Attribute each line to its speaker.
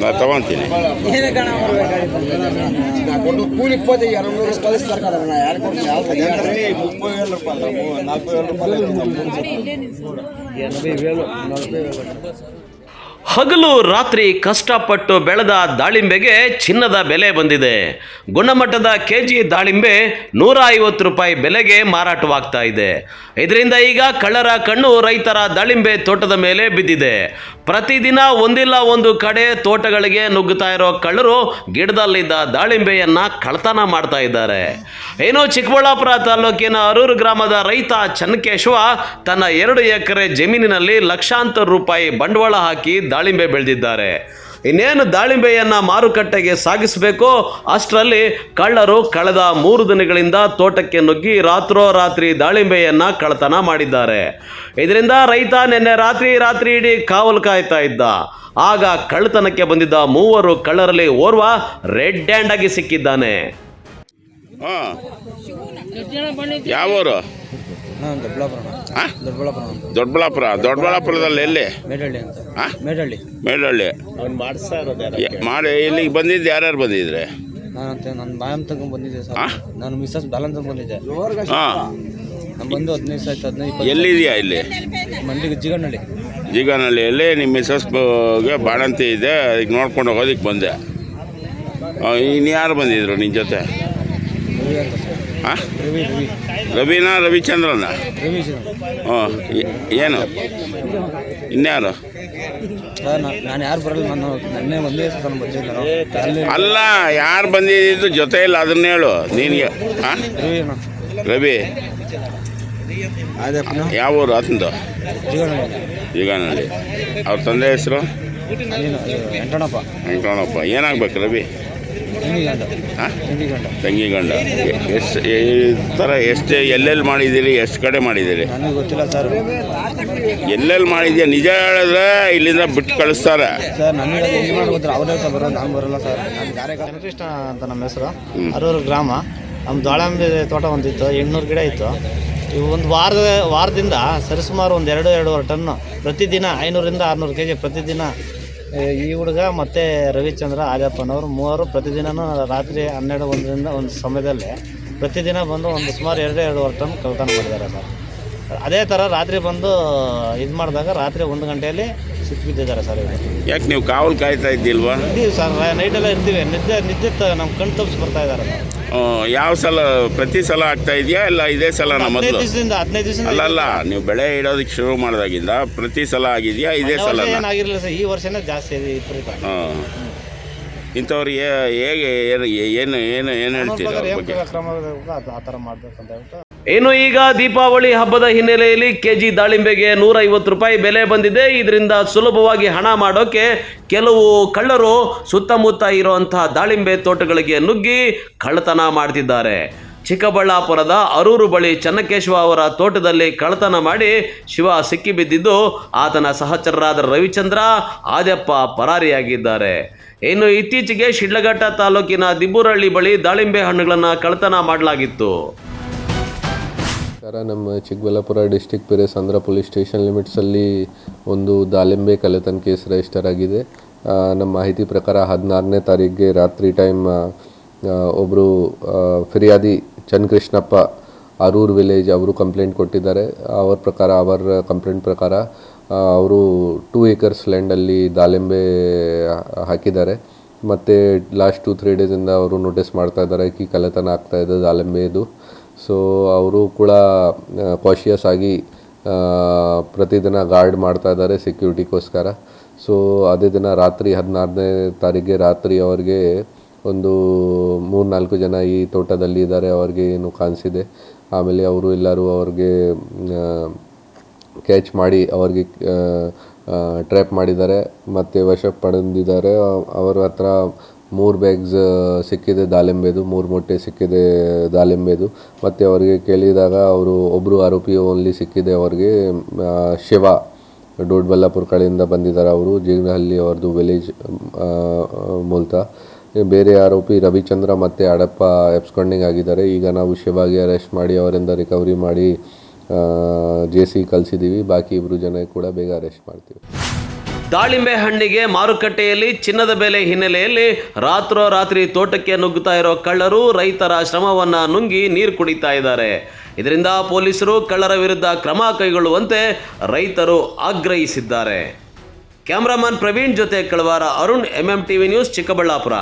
Speaker 1: ನಾ ತಗೊಂತೀನಿ
Speaker 2: ಕೂಲಿಪ್ಪದೆ ಇರವై ವೇలు ಕಳಿಸ್ತಾರೆ కదా ముప్పై వేల రూపాయలు నలభై వేల రూపాయలు ఎనభై వేలు నలభై వేలు
Speaker 3: ಹಗಲು ರಾತ್ರಿ ಕಷ್ಟಪಟ್ಟು ಬೆಳೆದ ದಾಳಿಂಬೆಗೆ ಚಿನ್ನದ ಬೆಲೆ ಬಂದಿದೆ. ಗುಣಮಟ್ಟದ ಕೆ ಜಿ ದಾಳಿಂಬೆ ನೂರ ಐವತ್ತು ರೂಪಾಯಿ ಬೆಲೆಗೆ ಮಾರಾಟವಾಗ್ತಾ ಇದೆ. ಇದರಿಂದ ಈಗ ಕಳ್ಳರ ಕಣ್ಣು ರೈತರ ದಾಳಿಂಬೆ ತೋಟದ ಮೇಲೆ ಬಿದ್ದಿದೆ. ಪ್ರತಿದಿನ ಒಂದಿಲ್ಲ ಒಂದು ಕಡೆ ತೋಟಗಳಿಗೆ ನುಗ್ಗುತ್ತಾ ಇರೋ ಕಳ್ಳರು ಗಿಡದಲ್ಲಿದ್ದ ದಾಳಿಂಬೆಯನ್ನ ಕಳ್ತನ ಮಾಡ್ತಾ ಇದ್ದಾರೆ. ಏನು ಚಿಕ್ಕಬಳ್ಳಾಪುರ ತಾಲೂಕಿನ ಅರೂರು ಗ್ರಾಮದ ರೈತ ಚನ್ನಕೇಶವ ತನ್ನ ಎರಡು ಎಕರೆ ಜಮೀನಿನಲ್ಲಿ ಲಕ್ಷಾಂತರ ರೂಪಾಯಿ ಬಂಡವಾಳ ಹಾಕಿ ದಾಳಿಂಬೆ ಬೆಳೆದಿದ್ದಾರೆ. ಇನ್ನೇನು ದಾಳಿಂಬೆಯನ್ನು ಮಾರುಕಟ್ಟೆಗೆ ಸಾಗಿಸಬೇಕೋ ಅಷ್ಟರಲ್ಲಿ ಕಳ್ಳರು ಕಳೆದ ಮೂರು ದಿನಗಳಿಂದ ತೋಟಕ್ಕೆ ನುಗ್ಗಿ ರಾತ್ರೋರಾತ್ರಿ ದಾಳಿಂಬೆಯನ್ನು ಕಳ್ಳತನ ಮಾಡಿದ್ದಾರೆ. ಇದರಿಂದ ರೈತ ನಿನ್ನೆ ರಾತ್ರಿ ರಾತ್ರಿ ಇಡೀ ಕಾವಲು ಕಾಯ್ತಾ ಇದ್ದ. ಆಗ ಕಳ್ಳತನಕ್ಕೆ ಬಂದಿದ್ದ ಮೂವರು ಕಳ್ಳರಲ್ಲಿ ಓರ್ವ ರೆಡ್ ಹ್ಯಾಂಡ್ ಆಗಿ ಸಿಕ್ಕಿದ್ದಾನೆ
Speaker 1: ಯಾವೂರು
Speaker 2: ದೊಡ್ಡಬಳ್ಳಾಪುರ ದೊಡ್ಡಬಳ್ಳಾಪುರ
Speaker 1: ದೊಡ್ಡಬಳ್ಳಾಪುರ ದೊಡ್ಡಬಳ್ಳಾಪುರದಲ್ಲಿ ಎಲ್ಲಿ?
Speaker 2: ಮೇಡಳ್ಳಿ. ಮೇಡಳ್ಳಿ.
Speaker 1: ಮಾಡಿ ಇಲ್ಲಿಗೆ ಬಂದಿದ್ದು ಯಾರ್ಯಾರು ಬಂದಿದ್ರೆ?
Speaker 2: ನಾನು ಅಂತ ನನ್ನ ಬಾಯಮ್ ತಗೊಂಡ್ ಬಂದಿದ್ದೆ ಸರ್. ನಾನು ಮಿಸ್ಸಸ್ ಬ್ಯಾಲೆನ್ಸ್ ಬಂದಿದ್ದೆ.
Speaker 1: ಹಾಂ.
Speaker 2: ನಾನು ಬಂದು ಹದಿನೈದು ಆಯ್ತು ಹದಿನೈದು
Speaker 1: ಎಲ್ಲಿದೆಯಾ ಇಲ್ಲಿ?
Speaker 2: ಜಿಗನಹಳ್ಳಿಯಲ್ಲಿ ಮಂದಿಗೆ ಜಿಗಣ್ಣಳ್ಳಿ
Speaker 1: ಜಿಗಾನಹಳ್ಳಿಯಲ್ಲಿ ನಿಮ್ಮ ಮಿಸಸ್ ಬಾಣಂತಿ ಇದೆ. ಅದಕ್ಕೆ ನೋಡ್ಕೊಂಡು ಹೋಗೋದಕ್ಕೆ ಬಂದೆ. ಇನ್ನು ಯಾರು ಬಂದಿದ್ರು ನಿನ್ನ ಜೊತೆ? ಹಾಂ?
Speaker 2: ರವಿ ರವಿ
Speaker 1: ರವಿನಾ ರವಿಚಂದ್ರನ?
Speaker 2: ಹ್ಞೂ
Speaker 1: ಹಾಂ ಏನು? ಇನ್ಯಾರು?
Speaker 2: ನಾನು ಯಾರು ಬರಲ್ಲ ನಾನು ನನ್ನೇ ಒಂದೇ ಸಲ ಬಂದಿದ್ದೆ. ಅಲ್ಲ
Speaker 1: ಯಾರು ಬಂದಿದ್ದು ಜೊತೆ ಇಲ್ಲ ಅದನ್ನ ಹೇಳು. ನಿನಗೆ ಹಾಂ?
Speaker 2: ರವಿ
Speaker 1: ಯಾವ ಊರು ಆತಂದು ಜೀವನಹಳ್ಳಿ. ಅವ್ರ ತಂದೆ ಹೆಸರು?
Speaker 2: ವೆಂಕಣಪ್ಪ ವೆಂಕಣಪ್ಪ
Speaker 1: ವೆಂಕಟಣ್ಣಪ್ಪ ಏನಾಗ್ಬೇಕು ರವಿ? ತಂಗಿ ಗಂಡ. ಎಷ್ಟು ಈ ಥರ ಎಷ್ಟು ಎಲ್ಲೆಲ್ಲಿ ಮಾಡಿದ್ದೀರಿ ಎಷ್ಟು ಕಡೆ ಮಾಡಿದ್ದೀರಿ?
Speaker 2: ನನಗೆ ಗೊತ್ತಿಲ್ಲ ಸರ್.
Speaker 1: ಎಲ್ಲೆಲ್ಲಿ ಮಾಡಿದ್ಯಾ? ನಿಜ ಹೇಳಿದ್ರೆ ಇಲ್ಲಿಂದ ಬಿಟ್ಟು ಕಳಿಸ್ತಾರೆ.
Speaker 2: ಸರ್ ನನಗೆ ಹೆಂಗೆ ಮಾಡಿ ಗೊತ್ತಿಲ್ಲ. ಅವ್ರೇ ಸರ್ ಬರೋದು ನಾನು ಬರಲ್ಲ ಸರ್. ನಾನು ಕಾರ್ಯಕ್ರಮ ಕೃಷ್ಣ ಅಂತ ನಮ್ಮ ಹೆಸರು. ಅರೂರು ಗ್ರಾಮ. ನಮ್ಮ ದಾಳಂಬೆ ತೋಟ ಒಂದಿತ್ತು ಎಂಟ್ನೂರು ಗಿಡ ಇತ್ತು. ಈ ಒಂದು ವಾರದ ವಾರದಿಂದ ಸರಿಸುಮಾರು ಒಂದು ಎರಡು ಎರಡೂವರೆ ಟನ್ನು ಪ್ರತಿದಿನ ಐನೂರಿಂದ ಆರುನೂರು ಕೆ ಜಿ ಪ್ರತಿದಿನ ಈ ಹುಡುಗ ಮತ್ತು ರವಿಚಂದ್ರ ಆರ್ಯಪ್ಪನವರು ಮೂವರು ಪ್ರತಿದಿನನೂ ರಾತ್ರಿ ಹನ್ನೆರಡು ಒಂದರಿಂದ ಒಂದು ಸಮಯದಲ್ಲಿ ಪ್ರತಿದಿನ ಬಂದು ಒಂದು ಸುಮಾರು ಎರಡು ಎರಡೂವರೆ ಟನ್ ಕಳ್ತನ ಮಾಡಿದ್ದಾರೆ ಸರ್. ಅದೇ ಥರ ರಾತ್ರಿ ಬಂದು ಇದು ಮಾಡಿದಾಗ ರಾತ್ರಿ ಒಂದು ಗಂಟೆಯಲ್ಲಿ ಸಿಕ್ಕಿಬಿದ್ದಿದ್ದಾರೆ ಸರ್ ಇವರು.
Speaker 1: ಯಾಕೆ ನೀವು ಕಾವಲು ಕಾಯ್ತಾ ಇದ್ದಿಲ್ವಾ?
Speaker 2: ಇದ್ದೀವಿ ಸರ್ ನೈಟೆಲ್ಲ ಇರ್ತೀವಿ. ನಿದ್ದೆ ನಿದ್ದೆ ತ- ನಮ್ಮ ಕಣ್ ತಪ್ಪಿಸಿ ಬರ್ತಾ ಇದ್ದಾರೆ. ಸರ್.
Speaker 1: ಯಾವ ಸಲ ಪ್ರತಿ ಸಲ ಆಗ್ತಾ ಇದೆಯಾ ಇಲ್ಲ ಇದೇ ಸಲ ಮೊದಲು?
Speaker 2: ಅಲ್ಲ
Speaker 1: ಅಲ್ಲ ನೀವು ಬೆಳೆ ಇಡೋದಕ್ಕೆ ಶುರು ಮಾಡಿದಾಗಿಂದ ಪ್ರತಿ ಸಲ ಆಗಿದೆಯಾ ಇದೇ ಸಲ
Speaker 2: ಈ ವರ್ಷನೇ ಜಾಸ್ತಿ
Speaker 1: ಹಾಂ. ಇಂಥವ್ರಿಗೆ ಹೇಗೆ ಏನು ಏನು ಏನು ಹೇಳ್ತೀರಾ
Speaker 2: ಆ ಥರ ಮಾಡಬೇಕಂತ ಹೇಳ್ಬಿಟ್ಟು
Speaker 3: ಇನ್ನು ಈಗ ದೀಪಾವಳಿ ಹಬ್ಬದ ಹಿನ್ನೆಲೆಯಲ್ಲಿ ಕೆಜಿ ದಾಳಿಂಬೆಗೆ ನೂರ ಐವತ್ತು ರೂಪಾಯಿ ಬೆಲೆ ಬಂದಿದೆ. ಇದರಿಂದ ಸುಲಭವಾಗಿ ಹಣ ಮಾಡೋಕೆ ಕೆಲವು ಕಳ್ಳರು ಸುತ್ತಮುತ್ತ ಇರುವಂತಹ ದಾಳಿಂಬೆ ತೋಟಗಳಿಗೆ ನುಗ್ಗಿ ಕಳ್ಳತನ ಮಾಡ್ತಿದ್ದಾರೆ. ಚಿಕ್ಕಬಳ್ಳಾಪುರದ ಅರೂರು ಬಳಿ ಚನ್ನಕೇಶವ ಅವರ ತೋಟದಲ್ಲಿ ಕಳ್ಳತನ ಮಾಡಿ ಶಿವ ಸಿಕ್ಕಿಬಿದ್ದಿದ್ದು, ಆತನ ಸಹಚರರಾದ ರವಿಚಂದ್ರ ಆದ್ಯಪ್ಪ ಪರಾರಿಯಾಗಿದ್ದಾರೆ. ಇನ್ನು ಇತ್ತೀಚೆಗೆ ಶಿಡ್ಲಘಟ್ಟ ತಾಲೂಕಿನ ದಿಬ್ಬುರಳ್ಳಿ ಬಳಿ ದಾಳಿಂಬೆ ಹಣ್ಣುಗಳನ್ನು ಕಳ್ಳತನ ಮಾಡಲಾಗಿತ್ತು.
Speaker 4: ನಮಸ್ಕಾರ ನಮ್ಮ Chikkaballapur district Peresandra police station ಲಿಮಿಟ್ಸಲ್ಲಿ ಒಂದು ದಾಳಿಂಬೆ ಕಲೆತನ ಕೇಸ್ ರಿಜಿಸ್ಟರ್ ಆಗಿದೆ. ನಮ್ಮ ಮಾಹಿತಿ ಪ್ರಕಾರ ಹದಿನಾರನೇ ತಾರೀಕಿಗೆ ರಾತ್ರಿ ಟೈಮ್ ಒಬ್ಬರು ಫಿರ್ಯಾದಿ ಚನ್ನಕೃಷ್ಣಪ್ಪ ಅರೂರ್ ವಿಲೇಜ್ ಅವರು ಕಂಪ್ಲೇಂಟ್ ಕೊಟ್ಟಿದ್ದಾರೆ. ಅವರ ಪ್ರಕಾರ, ಅವರ ಕಂಪ್ಲೇಂಟ್ ಪ್ರಕಾರ ಅವರು ಟೂ ಏಕರ್ಸ್ ಲ್ಯಾಂಡಲ್ಲಿ ದಾಳಿಂಬೆ ಹಾಕಿದ್ದಾರೆ. ಮತ್ತು ಲಾಸ್ಟ್ ಟು ತ್ರೀ ಡೇಸಿಂದ ಅವರು ನೋಟಿಸ್ ಮಾಡ್ತಾ ಇದ್ದಾರೆ ಕಿ ಕಲೆತನ ಆಗ್ತಾ ಇದೆ ದಾಳಿಂಬೆದು ಸೊ ಅವರು ಕೂಡ ಕಾಶಿಯಸ್ ಆಗಿ ಪ್ರತಿದಿನ ಗಾರ್ಡ್ ಮಾಡ್ತಾ ಇದ್ದಾರೆ ಸೆಕ್ಯೂರಿಟಿಗೋಸ್ಕರ ಸೊ ಅದೇ ದಿನ ರಾತ್ರಿ ಹದಿನಾರನೇ ತಾರೀಕಿಗೆ ರಾತ್ರಿ ಅವ್ರಿಗೆ ಒಂದು ಮೂರು ನಾಲ್ಕು ಜನ ಈ ತೋಟದಲ್ಲಿ ಇದ್ದಾರೆ, ಅವ್ರಿಗೆ ಏನು ಕಾಣಿಸಿದೆ. ಆಮೇಲೆ ಅವರು ಎಲ್ಲರೂ ಅವ್ರಿಗೆ ಕ್ಯಾಚ್ ಮಾಡಿ ಅವ್ರಿಗೆ ಟ್ರ್ಯಾಪ್ ಮಾಡಿದ್ದಾರೆ. ಮತ್ತು ವಶಕ್ಕೆ ಪಡೆದಿದ್ದಾರೆ. ಅವರ ಹತ್ರ ಮೂರು ಬ್ಯಾಗ್ಸ್ ಸಿಕ್ಕಿದೆ ದಾಳಿಂಬೆದು ಮೂರು ಮೊಟ್ಟೆ ಸಿಕ್ಕಿದೆ ದಾಳಿಂಬೆದು ಮತ್ತು ಅವರಿಗೆ ಕೇಳಿದಾಗ ಅವರು ಒಬ್ಬರು ಆರೋಪಿ ಓನ್ಲಿ ಸಿಕ್ಕಿದೆ ಅವರಿಗೆ ಶಿವ, ದೊಡ್ಡಬಳ್ಳಾಪುರ ಕಡೆಯಿಂದ ಬಂದಿದ್ದಾರೆ ಅವರು, ಜೀರ್ಣಹಳ್ಳಿ ಅವ್ರದ್ದು ವಿಲೇಜ್ ಮೂಲತಃ ಬೇರೆ ಆರೋಪಿ ರವಿಚಂದ್ರ ಮತ್ತು ಅಡಪ್ಪ ಎಬ್ಸ್ಕಂಡಿಂಗ್ ಆಗಿದ್ದಾರೆ. ಈಗ ನಾವು ಶಿವಾಗಿ ಅರೆಸ್ಟ್ ಮಾಡಿ, ಅವರಿಂದ ರಿಕವರಿ ಮಾಡಿ ಜೆ ಸಿ ಕಳಿಸಿದ್ದೀವಿ ಬಾಕಿ ಇಬ್ಬರು ಜನ ಕೂಡ ಬೇಗ ಅರೆಸ್ಟ್ ಮಾಡ್ತೀವಿ.
Speaker 3: ದಾಳಿಂಬೆ ಹಣ್ಣಿಗೆ ಮಾರುಕಟ್ಟೆಯಲ್ಲಿ ಚಿನ್ನದ ಬೆಲೆ ಹಿನ್ನೆಲೆಯಲ್ಲಿ ರಾತ್ರೋರಾತ್ರಿ ತೋಟಕ್ಕೆ ನುಗ್ಗುತ್ತಾ ಇರೋ ಕಳ್ಳರು ರೈತರ ಶ್ರಮವನ್ನ ನುಂಗಿ ನೀರು ಕುಡಿತಾ ಇದ್ದಾರೆ. ಇದರಿಂದ ಪೊಲೀಸರು ಕಳ್ಳರ ವಿರುದ್ಧ ಕ್ರಮ ಕೈಗೊಳ್ಳುವಂತೆ ರೈತರು ಆಗ್ರಹಿಸಿದ್ದಾರೆ. ಕ್ಯಾಮ್ರಾಮನ್ ಪ್ರವೀಣ್ ಜೊತೆ Kalavara Arun MM TV news Chikkaballapur.